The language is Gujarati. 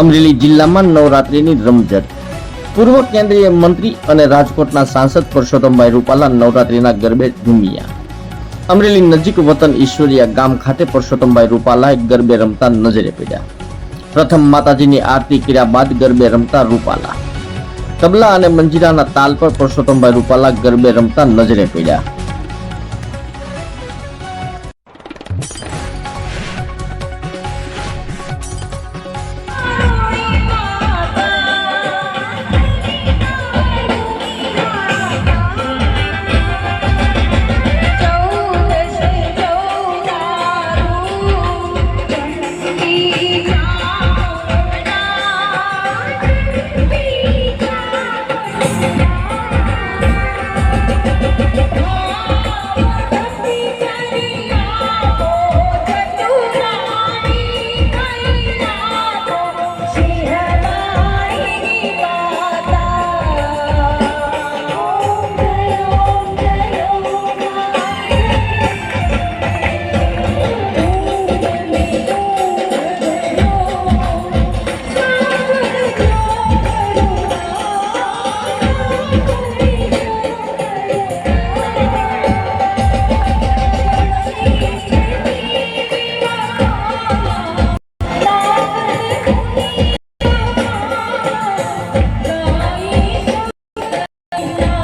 અમરેલી જિલ્લામાં નવરાત્રિની રમઝટ. પૂર્વ કેન્દ્રીય મંત્રી અને રાજકોટના સાંસદ પરસોત્તમભાઈ રૂપાલા નવરાત્રિના ગરબે ઝૂમ્યા અમરેલી નજીક વતન ઈશ્વરિયા ગામ ખાતે પરસોત્તમભાઈ રૂપાલાએ ગરબે રમતા નજરે પડ્યા. પ્રથમ માતાજીની આરતી કર્યા બાદ ગરબે રમતા રૂપાલા. તબલા અને મંજીરાના તાલ પર પરસોત્તમભાઈ રૂપાલા ગરબે રમતા નજરે પડ્યા. Yeah.